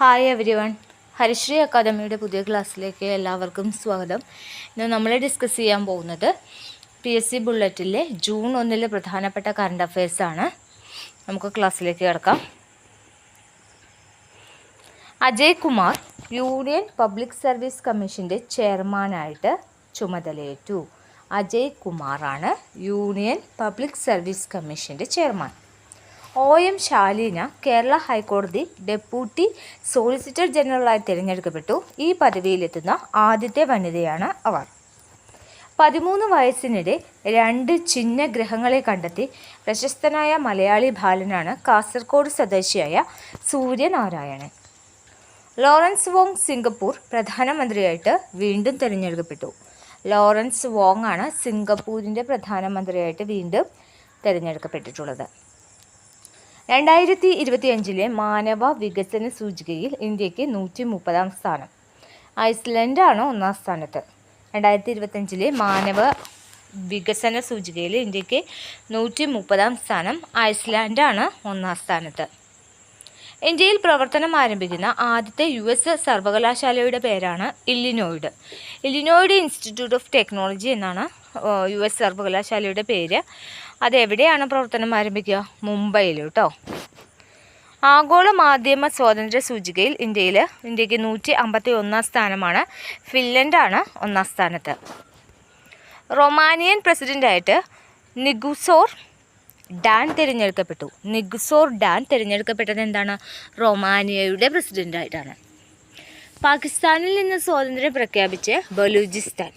Hi every one ഹരിശ്രീ അക്കാദമിയുടെ പുതിയ ക്ലാസ്സിലേക്ക് എല്ലാവർക്കും സ്വാഗതം. ഇന്ന് നമ്മൾ ഡിസ്കസ് ചെയ്യാൻ പോകുന്നത് പി എസ് സി ബുള്ളറ്റിലെ ജൂൺ ഒന്നിലെ പ്രധാനപ്പെട്ട കറണ്ട് അഫയേഴ്സാണ് നമുക്ക് ക്ലാസ്സിലേക്ക് കിടക്കാം. Ajay Kumar union public service കമ്മീഷന്റെ ചെയർമാനായിട്ട് ചുമതലയേറ്റു. അജയ് കുമാറാണ് യൂണിയൻ പബ്ലിക് സർവീസ് കമ്മീഷന്റെ chairman O M Shalina Kerala ഹൈക്കോടതി ഡെപ്യൂട്ടി സോളിസിറ്റർ ജനറലായി തിരഞ്ഞെടുക്കപ്പെട്ടു. ഈ പദവിയിലെത്തുന്ന ആദ്യത്തെ വനിതയാണ് അവർ. പതിമൂന്ന് വയസ്സിനിടെ രണ്ട് ചിഹ്നഗ്രഹങ്ങളെ കണ്ടെത്തി പ്രശസ്തനായ മലയാളി ബാലനാണ് കാസർഗോഡ് സ്വദേശിയായ സൂര്യനാരായണൻ. ലോറൻസ് വോങ് സിംഗപ്പൂർ പ്രധാനമന്ത്രിയായിട്ട് വീണ്ടും തിരഞ്ഞെടുക്കപ്പെട്ടു. ലോറൻസ് വോങ് ആണ് സിംഗപ്പൂരിന്റെ പ്രധാനമന്ത്രിയായിട്ട് വീണ്ടും തിരഞ്ഞെടുക്കപ്പെട്ടിട്ടുള്ളത്. രണ്ടായിരത്തി ഇരുപത്തിയഞ്ചിലെ മാനവ വികസന സൂചികയിൽ ഇന്ത്യയ്ക്ക് നൂറ്റി മുപ്പതാം സ്ഥാനം. ഐസ്ലൻഡാണ് ഒന്നാം സ്ഥാനത്ത്. രണ്ടായിരത്തി ഇരുപത്തഞ്ചിലെ മാനവ വികസന സൂചികയിൽ ഇന്ത്യയ്ക്ക് നൂറ്റി മുപ്പതാം സ്ഥാനം ഐസ്ലാൻഡാണ് ഒന്നാം സ്ഥാനത്ത്. ഇന്ത്യയിൽ പ്രവർത്തനം ആരംഭിക്കുന്ന ആദ്യത്തെ യു എസ് സർവകലാശാലയുടെ പേരാണ് Illinois. Illinois institute of technology എന്നാണ് യു എസ് സർവകലാശാലയുടെ പേര്. അതെവിടെയാണ് പ്രവർത്തനം ആരംഭിക്കുക? മുംബൈയിൽ കേട്ടോ ആഗോള മാധ്യമ സ്വാതന്ത്ര്യ സൂചികയിൽ ഇന്ത്യയിൽ ഇന്ത്യയ്ക്ക് നൂറ്റി അമ്പത്തി ഒന്നാം സ്ഥാനമാണ്. ഫിൻലൻഡാണ് ഒന്നാം സ്ഥാനത്ത്. റൊമാനിയൻ പ്രസിഡന്റായിട്ട് നിഗുസോർ ഡാൻ തിരഞ്ഞെടുക്കപ്പെട്ടു. നിഗുസോർ ഡാൻ തിരഞ്ഞെടുക്കപ്പെട്ടത് എന്താണ്? റൊമാനിയയുടെ പ്രസിഡന്റായിട്ടാണ് പാകിസ്ഥാനിൽ നിന്ന് സ്വാതന്ത്ര്യം പ്രഖ്യാപിച്ച് ബലൂചിസ്ഥാൻ.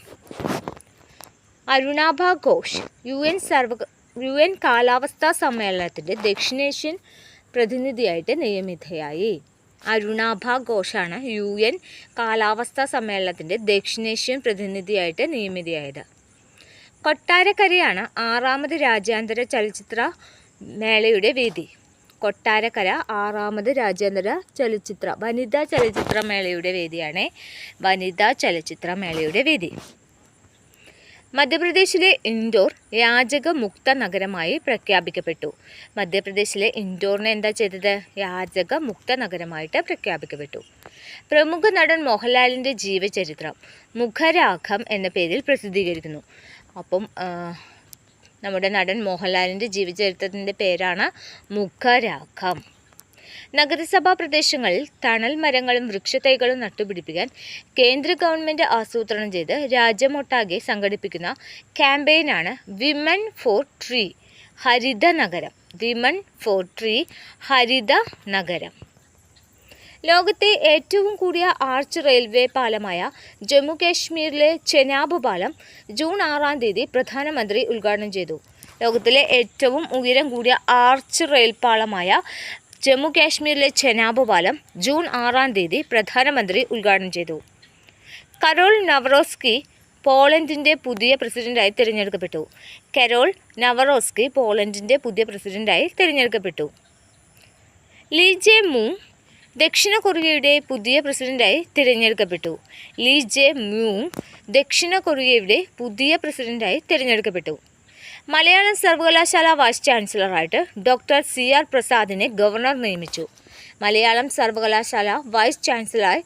അരുണാഭ ഘോഷ് യു എൻ സർവ യു എൻ കാലാവസ്ഥാ സമ്മേളനത്തിന്റെ ദക്ഷിണേഷ്യൻ പ്രതിനിധിയായിട്ട് നിയമിതയായി. അരുണാഭ ഘോഷാണ് യു എൻ കാലാവസ്ഥാ സമ്മേളനത്തിന്റെ ദക്ഷിണേഷ്യൻ പ്രതിനിധിയായിട്ട് നിയമിതയായത്. കൊട്ടാരക്കരയാണ് ആറാമത് രാജ്യാന്തര ചലച്ചിത്ര മേളയുടെ വേദി. കൊട്ടാരക്കര ആറാമത് രാജ്യാന്തര ചലച്ചിത്ര വനിതാ ചലച്ചിത്ര മേളയുടെ വേദിയാണ് വനിതാ ചലച്ചിത്ര മേളയുടെ വേദി. മധ്യപ്രദേശിലെ ഇൻഡോർ യാചകമുക്ത നഗരമായി പ്രഖ്യാപിക്കപ്പെട്ടു. മധ്യപ്രദേശിലെ ഇൻഡോറിനെ എന്താ ചെയ്തത്? യാചകമുക്ത നഗരമായിട്ട് പ്രഖ്യാപിക്കപ്പെട്ടു. പ്രമുഖ നടൻ മോഹൻലാലിന്റെ ജീവചരിത്രം മുഖരാഖം എന്ന പേരിൽ പ്രസിദ്ധീകരിക്കുന്നു. അപ്പം നമ്മുടെ നടൻ മോഹൻലാലിന്റെ ജീവചരിത്രത്തിന്റെ പേരാണ് മുഖരാഖം നഗരസഭാ പ്രദേശങ്ങളിൽ തണൽ മരങ്ങളും വൃക്ഷത്തൈകളും നട്ടുപിടിപ്പിക്കാൻ കേന്ദ്ര ഗവൺമെന്റ് ആസൂത്രണം ചെയ്ത് രാജ്യമൊട്ടാകെ സംഘടിപ്പിക്കുന്ന ക്യാമ്പയിനാണ് വിമൻ ഫോർ ട്രീ ഹരിത നഗരം. വിമൻ ഫോർ ട്രീ ഹരിത നഗരം. ലോകത്തെ ഏറ്റവും കൂടിയ ആർച്ച് റെയിൽവേ പാലമായ ജമ്മു കാശ്മീരിലെ ചെനാബ് പാലം ജൂൺ ആറാം തീയതി പ്രധാനമന്ത്രി ഉദ്ഘാടനം ചെയ്തു. ലോകത്തിലെ ഏറ്റവും ഉയരം കൂടിയ ആർച്ച് റെയിൽ പാലമായ ജമ്മു കാശ്മീരിലെ ചെനാബ് പാലം ജൂൺ ആറാം തീയതി പ്രധാനമന്ത്രി ഉദ്ഘാടനം ചെയ്തു. കരോൾ നവറോസ്കി പോളണ്ടിന്റെ പുതിയ പ്രസിഡന്റായി തിരഞ്ഞെടുക്കപ്പെട്ടു. കരോൾ നവറോസ്കി പോളണ്ടിന്റെ പുതിയ പ്രസിഡന്റായി തിരഞ്ഞെടുക്കപ്പെട്ടു. ലീ ജെ മൂ ദക്ഷിണ കൊറിയയുടെ പുതിയ പ്രസിഡന്റായി തിരഞ്ഞെടുക്കപ്പെട്ടു. ലീ ജെ മ്യൂ ദക്ഷിണ കൊറിയയുടെ പുതിയ പ്രസിഡന്റായി തിരഞ്ഞെടുക്കപ്പെട്ടു. മലയാളം സർവകലാശാല വൈസ് ചാൻസലറായിട്ട് ഡോക്ടർ സി ആർ പ്രസാദിനെ ഗവർണർ നിയമിച്ചു. മലയാളം സർവകലാശാല വൈസ് ചാൻസലറായി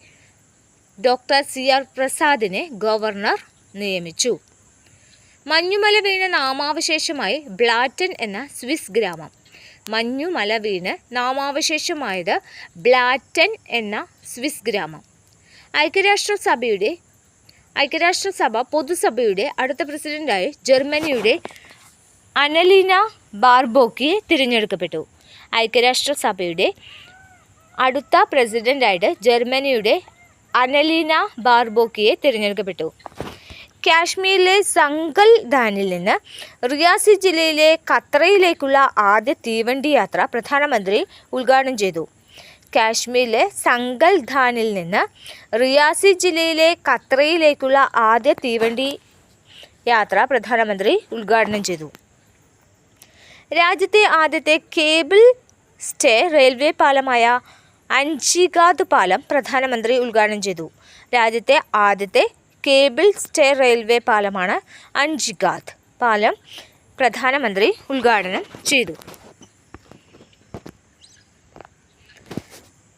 ഡോക്ടർ സി ആർ പ്രസാദിനെ ഗവർണർ നിയമിച്ചു. മഞ്ഞുമല വീണ നാമാവശേഷമായി ബ്ലാറ്റൻ എന്ന സ്വിസ് ഗ്രാമം. മഞ്ഞുമല വീണ് നാമാവശേഷമായത് ബ്ലാറ്റൻ എന്ന സ്വിസ് ഗ്രാമം. ഐക്യരാഷ്ട്രസഭയുടെ ഐക്യരാഷ്ട്രസഭ പൊതുസഭയുടെ അടുത്ത പ്രസിഡന്റായി ജർമ്മനിയുടെ അനലീന ബാർബോക്കി തിരഞ്ഞെടുക്കപ്പെട്ടു. ഐക്യരാഷ്ട്രസഭയുടെ അടുത്ത പ്രസിഡന്റായിട്ട് ജർമ്മനിയുടെ അനലീന ബാർബോക്കിയെ തിരഞ്ഞെടുക്കപ്പെട്ടു. കാശ്മീരിലെ സംഗൽ ധാനിൽ നിന്ന് റിയാസി ജില്ലയിലെ ഖത്രയിലേക്കുള്ള ആദ്യ തീവണ്ടി യാത്ര പ്രധാനമന്ത്രി ഉദ്ഘാടനം ചെയ്തു. കാശ്മീരിലെ സംഗൽ ധാനിൽ നിന്ന് റിയാസി ജില്ലയിലെ ഖത്രയിലേക്കുള്ള ആദ്യ തീവണ്ടി യാത്ര പ്രധാനമന്ത്രി ഉദ്ഘാടനം ചെയ്തു. രാജ്യത്തെ ആദ്യത്തെ കേബിൾ സ്റ്റേ റെയിൽവേ പാലമായ അഞ്ചിഗാദ് പാലം പ്രധാനമന്ത്രി ഉദ്ഘാടനം ചെയ്തു. രാജ്യത്തെ ആദ്യത്തെ കേബിൾ സ്റ്റേ റെയിൽവേ പാലമാണ് അഞ്ചിഗാദ് പാലം പ്രധാനമന്ത്രി ഉദ്ഘാടനം ചെയ്തു.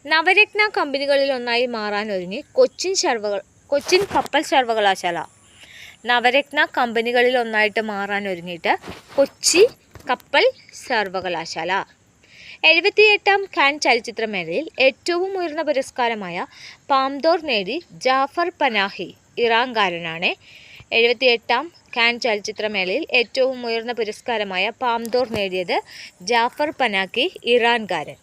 നവരത്ന കമ്പനികളിൽ ഒന്നായി മാറാനൊരുങ്ങി കൊച്ചിൻ സർവകൾ കൊച്ചിൻ കപ്പൽ സർവകലാശാല നവരത്ന കമ്പനികളിൽ ഒന്നായിട്ട് മാറാനൊരുങ്ങിയിട്ട് കൊച്ചി കപ്പൽ സർവകലാശാല. എഴുപത്തിയെട്ടാം ഖാൻ ചലച്ചിത്രമേളയിൽ ഏറ്റവും ഉയർന്ന പുരസ്കാരമായ പാംദോർ നേടി ജാഫർ പനാഹി ഇറാൻകാരനാണ് എഴുപത്തിയെട്ടാം ഖാൻ ചലച്ചിത്രമേളയിൽ ഏറ്റവും ഉയർന്ന പുരസ്കാരമായ പാംദോർ നേടിയത് ജാഫർ പനാക്കി ഇറാൻകാരൻ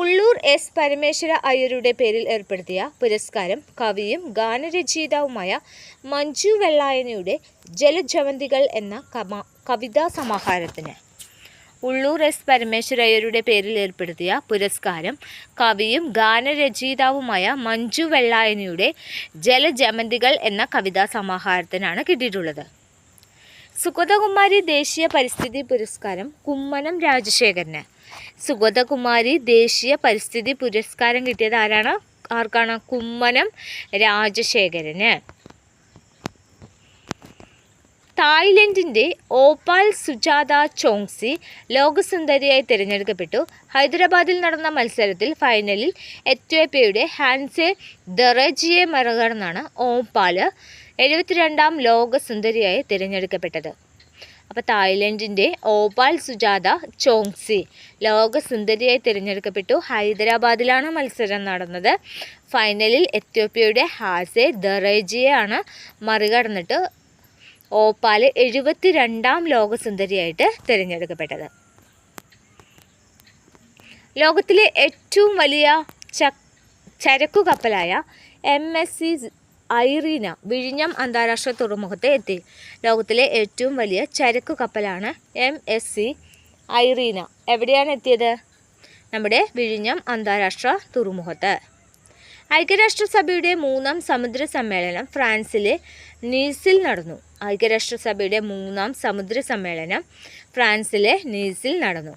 ഉള്ളൂർ എസ് പരമേശ്വര അയ്യരുടെ പേരിൽ ഏർപ്പെടുത്തിയ പുരസ്കാരം കവിയും ഗാനരചയിതാവുമായ മഞ്ജു വെള്ളായനയുടെ ജലജവന്തികൾ എന്ന കവിതാ സമാഹാരത്തിന്. ഉള്ളൂർ എസ് പരമേശ്വരയ്യരുടെ പേരിൽ ഏർപ്പെടുത്തിയ പുരസ്കാരം കവിയും ഗാനരചയിതാവുമായ മഞ്ജു വെള്ളായനിയുടെ ജലജമന്തികൾ എന്ന കവിതാ സമാഹാരത്തിനാണ് കിട്ടിയിട്ടുള്ളത്. സുഗതകുമാരി ദേശീയ പരിസ്ഥിതി പുരസ്കാരം കുമ്മനം രാജശേഖരന്. സുഗതകുമാരി ദേശീയ പരിസ്ഥിതി പുരസ്കാരം കിട്ടിയത് ആരാണ്? ആർക്കാണ്? കുമ്മനം രാജശേഖരന്. തായ്ലൻഡിന്റെ ഓപ്പാൽ സുജാത ചോങ്സി ലോകസുന്ദരിയായി തിരഞ്ഞെടുക്കപ്പെട്ടു. ഹൈദരാബാദിൽ നടന്ന മത്സരത്തിൽ ഫൈനലിൽ എത്യോപ്യയുടെ ഹാൻസെ ദറജിയെ മറികടന്നാണ് ഓപ്പാൽ എഴുപത്തിരണ്ടാം ലോകസുന്ദരിയായി തിരഞ്ഞെടുക്കപ്പെട്ടത്. അപ്പോൾ തായ്ലൻഡിന്റെ ഓപാൽ സുജാത ചോങ്സി ലോകസുന്ദരിയായി തിരഞ്ഞെടുക്കപ്പെട്ടു. ഹൈദരാബാദിലാണ് മത്സരം നടന്നത്. ഫൈനലിൽ എത്യോപ്യയുടെ ഹാസെ ദറേജിയെയാണ് മറികടന്നിട്ട് ഓപ്പാൽ എഴുപത്തി രണ്ടാം ലോകസുന്ദരിയായിട്ട് തിരഞ്ഞെടുക്കപ്പെട്ടത്. ലോകത്തിലെ ഏറ്റവും വലിയ ചരക്കു കപ്പലായ എം എസ് സി ഐറീന വിഴിഞ്ഞം അന്താരാഷ്ട്ര തുറമുഖത്ത് എത്തി. ലോകത്തിലെ ഏറ്റവും വലിയ ചരക്കു കപ്പലാണ് എം എസ് സി ഐറീന. എവിടെയാണ് എത്തിയത്? നമ്മുടെ വിഴിഞ്ഞം അന്താരാഷ്ട്ര തുറമുഖത്ത്. ഐക്യരാഷ്ട്രസഭയുടെ മൂന്നാം സമുദ്ര സമ്മേളനം ഫ്രാൻസിലെ നീസിൽ നടന്നു. ഐക്യരാഷ്ട്രസഭയുടെ മൂന്നാം സമുദ്ര സമ്മേളനം ഫ്രാൻസിലെ നീസിൽ നടന്നു.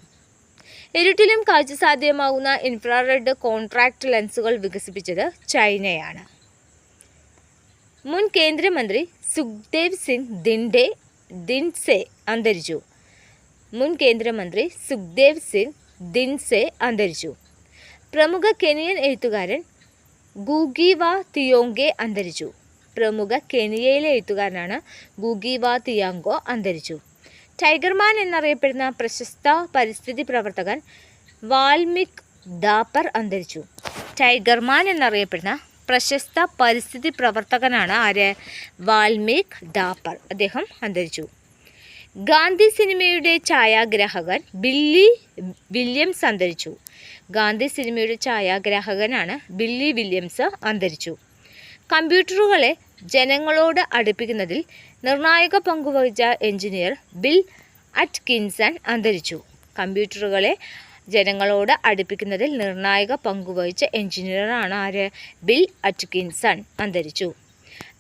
ഇരുട്ടിലും കാഴ്ച സാധ്യമാകുന്ന ഇൻഫ്രാറെഡ് കോൺട്രാക്ട് ലെൻസുകൾ വികസിപ്പിച്ചത് ചൈനയാണ്. മുൻ കേന്ദ്രമന്ത്രി സുഖ്ദേവ് സിംഗ് ദിൻഡെ ദിൻസെ അന്തരിച്ചു. മുൻ കേന്ദ്രമന്ത്രി സുഖ്ദേവ് സിംഗ് ദിൻസെ അന്തരിച്ചു. പ്രമുഖ കെനിയൻ എഴുത്തുകാരൻ ഗൂഗീവ തിയോങ്കെ അന്തരിച്ചു. പ്രമുഖ കെനിയയിലെ എഴുത്തുകാരനാണ് ഗൂഗീവ തിയാങ്കോ അന്തരിച്ചു. ടൈഗർമാൻ എന്നറിയപ്പെടുന്ന പ്രശസ്ത പരിസ്ഥിതി പ്രവർത്തകൻ വാൽമിക് ദാപ്പർ അന്തരിച്ചു. ടൈഗർമാൻ എന്നറിയപ്പെടുന്ന പ്രശസ്ത പരിസ്ഥിതി പ്രവർത്തകനാണ് ആര്? വാൽമീക് ഡാപ്പർ അദ്ദേഹം അന്തരിച്ചു. ഗാന്ധി സിനിമയുടെ ഛായാഗ്രാഹകൻ ബില്ലി വില്യംസ് അന്തരിച്ചു. ഗാന്ധി സിനിമയുടെ ഛായാഗ്രാഹകനാണ് ബില്ലി വില്യംസ് അന്തരിച്ചു. കമ്പ്യൂട്ടറുകളെ ജനങ്ങളോട് അടുപ്പിക്കുന്നതിൽ നിർണായക പങ്കുവഹിച്ച എഞ്ചിനീയർ ബിൽ അറ്റ്കിൻസൺ അന്തരിച്ചു. കമ്പ്യൂട്ടറുകളെ ജനങ്ങളോട് അടുപ്പിക്കുന്നതിൽ നിർണായക പങ്കുവഹിച്ച എഞ്ചിനീയറാണ് ആര്? ബിൽ അറ്റ്കിൻസൺ അന്തരിച്ചു.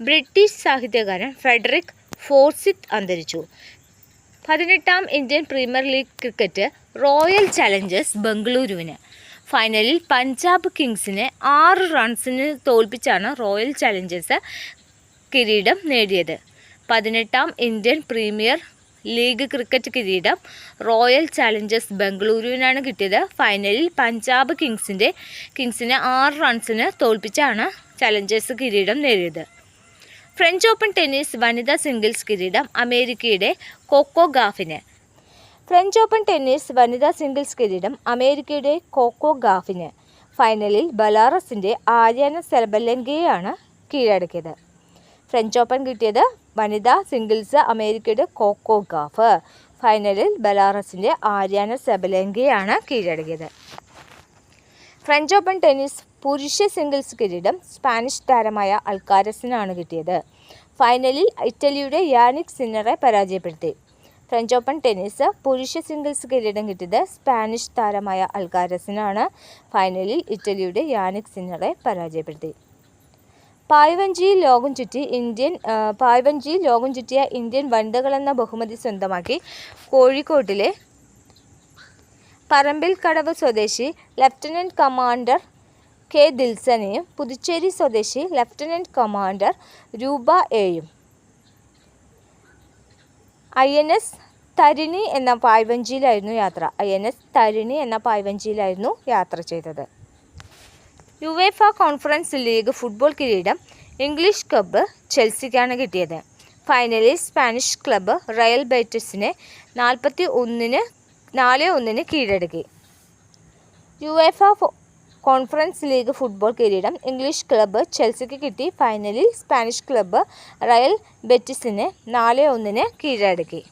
ബ്രിട്ടീഷ് സാഹിത്യകാരൻ ഫ്രെഡറിക് ഫോർസിത്ത് അന്തരിച്ചു. പതിനെട്ടാം Indian premier league cricket royal challengers ബംഗളൂരുവിന്. ഫൈനലിൽ പഞ്ചാബ് കിങ്സിനെ ആറ് റൺസിന് തോൽപ്പിച്ചാണ് റോയൽ ചലഞ്ചേഴ്സ് കിരീടം നേടിയത്. പതിനെട്ടാം ഇന്ത്യൻ പ്രീമിയർ ലീഗ് ക്രിക്കറ്റ് കിരീടം റോയൽ ചാലഞ്ചേഴ്സ് ബംഗളൂരുവിനാണ് കിട്ടിയത്. ഫൈനലിൽ പഞ്ചാബ് കിങ്സിന്റെ കിങ്സിനെ ആറ് റൺസിന് തോൽപ്പിച്ചാണ് ചലഞ്ചേഴ്സ് കിരീടം നേടിയത്. ഫ്രഞ്ച് ഓപ്പൺ ടെന്നീസ് വനിതാ സിംഗിൾസ് കിരീടം അമേരിക്കയുടെ കോക്കോ ഗാഫിന്. ഫ്രഞ്ച് ഓപ്പൺ ടെന്നീസ് വനിതാ സിംഗിൾസ് കിരീടം അമേരിക്കയുടെ കോക്കോ ഗാഫിന്. ഫൈനലിൽ ബലാറസിന്റെ ആര്യാന സെലബലങ്കയെയാണ് കീഴടക്കിയത്. ഫ്രഞ്ച് ഓപ്പൺ കിട്ടിയത് വനിതാ സിംഗിൾസ് അമേരിക്കയുടെ കോക്കോ ഗാഫ് ഫൈനലിൽ ബലാറസിന്റെ ആര്യാന സെബലങ്കയാണ് കീഴടങ്ങിയത്. ഫ്രഞ്ച് ഓപ്പൺ ടെന്നീസ് പുരുഷ സിംഗിൾസ് കിരീടം സ്പാനിഷ് താരമായ അൽക്കാരസിനാണ് കിട്ടിയത്. ഫൈനലിൽ ഇറ്റലിയുടെ യാനിക് സിന്നറെ പരാജയപ്പെടുത്തി. ഫ്രഞ്ച് ഓപ്പൺ ടെന്നീസ് പുരുഷ സിംഗിൾസ് കിരീടം കിട്ടിയത് സ്പാനിഷ് താരമായ അൽക്കാരസിനാണ്. ഫൈനലിൽ ഇറ്റലിയുടെ യാനിക് സിന്നറെ പരാജയപ്പെടുത്തി. പായ്വഞ്ചിയിൽ ലോകം ചുറ്റി ഇന്ത്യൻ ആ, പായ്വഞ്ചിയിൽ ലോകം ചുറ്റിയ ഇന്ത്യൻ വനിതകളെന്ന ബഹുമതി സ്വന്തമാക്കി കോഴിക്കോട്ടിലെ പറമ്പിൽ കടവ് സ്വദേശി ലഫ്റ്റനന്റ് കമാൻഡർ കെ ദിൽസനെയും പുതുച്ചേരി സ്വദേശി ലഫ്റ്റനന്റ് കമാൻഡർ രൂപ എയും. ഐ എൻ എസ് തരിണി എന്ന പായ്വഞ്ചിയിലായിരുന്നു യാത്ര. ഐ എൻ എസ് തരിണി എന്ന പായ്വഞ്ചിയിലായിരുന്നു യാത്ര ചെയ്തത്. യുവേഫ കോൺഫറൻസ് ലീഗ് ഫുട്ബോൾ കിരീടം ഇംഗ്ലീഷ് ക്ലബ്ബ് ചെൽസിക്കാണ് കിട്ടിയത്. ഫൈനലിൽ സ്പാനിഷ് ക്ലബ്ബ് റയൽ ബൈറ്റസിനെ നാൽപ്പത്തി ഒന്നിന് നാല് ഒന്നിന് കീഴടക്കി. യുവേഫ കോൺഫറൻസ് ലീഗ് ഫുട്ബോൾ കിരീടം ഇംഗ്ലീഷ് ക്ലബ്ബ് ചെൽസിക്ക് കിട്ടി. ഫൈനലിൽ സ്പാനിഷ് ക്ലബ്ബ് റയൽ ബെറ്റിസിനെ നാല് ഒന്നിന് കീഴടക്കി.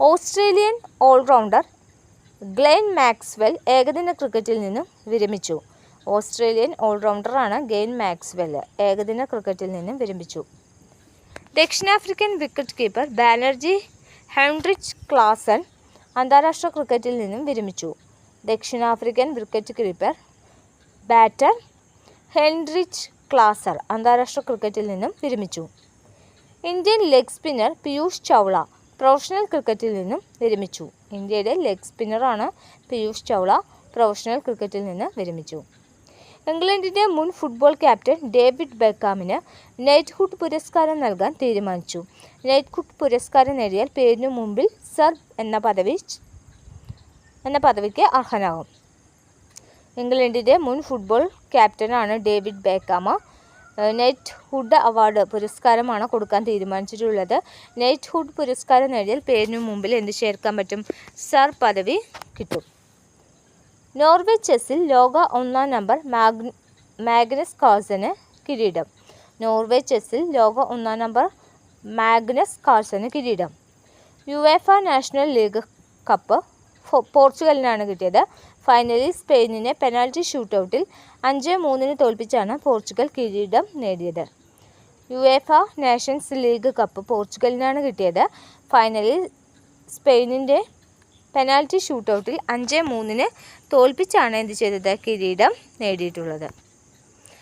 ഓസ്ട്രേലിയൻ ഓൾറൗണ്ടർ ഗ്ലെൻ മാക്സ്വെൽ ഏകദിന ക്രിക്കറ്റിൽ നിന്നും വിരമിച്ചു. ഓസ്ട്രേലിയൻ ഓൾറൗണ്ടറാണ് ഗെയിൻ മാക്സ്വെൽ. ഏകദിന ക്രിക്കറ്റിൽ നിന്നും വിരമിച്ചു. ദക്ഷിണാഫ്രിക്കൻ വിക്കറ്റ് കീപ്പർ ബാനർജി ഹെൻറിച്ച് ക്ലാസൻ അന്താരാഷ്ട്ര ക്രിക്കറ്റിൽ നിന്നും വിരമിച്ചു. ദക്ഷിണാഫ്രിക്കൻ wicket keeper batter Heinrich Klaasen അന്താരാഷ്ട്ര ക്രിക്കറ്റിൽ നിന്നും വിരമിച്ചു. Indian leg spinner Piyush Chawla professional ക്രിക്കറ്റിൽ നിന്നും വിരമിച്ചു. ഇന്ത്യയുടെ ലെഗ് സ്പിന്നറാണ് പീയൂഷ് ചൗള പ്രൊഫഷണൽ ക്രിക്കറ്റിൽ നിന്ന് വിരമിച്ചു. ഇംഗ്ലണ്ടിന്റെ മുൻ ഫുട്ബോൾ ക്യാപ്റ്റൻ ഡേവിഡ് ബെക്കാമിന് നൈറ്റ്ഹുഡ് പുരസ്കാരം നൽകാൻ തീരുമാനിച്ചു. നൈറ്റ്ഹുഡ് പുരസ്കാരം നേടിയാൽ പേരിനു മുമ്പിൽ സർ എന്ന പദവി എന്ന പദവിക്ക് അർഹനാകും. ഇംഗ്ലണ്ടിന്റെ മുൻ ഫുട്ബോൾ ക്യാപ്റ്റനാണ് David Beckham. Knighthood award പുരസ്കാരമാണ് കൊടുക്കാൻ തീരുമാനിച്ചിട്ടുള്ളത്. നെറ്റ് ഹുഡ് പുരസ്കാരം നേടിയാൽ പേരിനു മുമ്പിൽ എന്ത് ചേർക്കാൻ പറ്റും? സർ പദവി കിട്ടും. നോർവേ ചെസ്സിൽ ലോക ഒന്നാം നമ്പർ മാഗ് മാഗ്നസ് കാർസന് കിരീടം. നോർവേ ചെസ്സിൽ ലോക ഒന്നാം നമ്പർ മാഗ്നസ് കാർസന് കിരീടം. യുവേഫ നാഷണൽ ലീഗ് കപ്പ് പോർച്ചുഗലിനാണ് കിട്ടിയത്. ഫൈനലിൽ സ്പെയിനിനെ പെനാൽറ്റി ഷൂട്ടൗട്ടിൽ അഞ്ച് മൂന്നിന് തോൽപ്പിച്ചാണ് പോർച്ചുഗൽ കിരീടം നേടിയത്. യുവേഫ നാഷൻസ് ലീഗ് കപ്പ് പോർച്ചുഗലിനാണ് കിട്ടിയത്. ഫൈനലിൽ സ്പെയിനിന്റെ പെനാൽറ്റി ഷൂട്ടൗട്ടിൽ അഞ്ച് മൂന്നിന് തോൽപ്പിച്ചാണ് എന്ത് ചെയ്തത് കിരീടം നേടിയിട്ടുള്ളത്.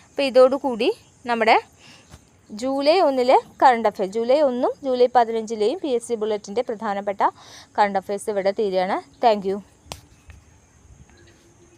അപ്പോൾ ഇതോടുകൂടി നമ്മുടെ ജൂലൈ ഒന്നിലെ കറണ്ട് അഫെയർ ജൂലൈ ഒന്നും ജൂലൈ പതിനഞ്ചിലെയും പി എസ് സി ബുള്ളറ്റിന്റെ പ്രധാനപ്പെട്ട കറണ്ട് അഫെയർസ് ഇവിടെ തീരുകയാണ്. താങ്ക്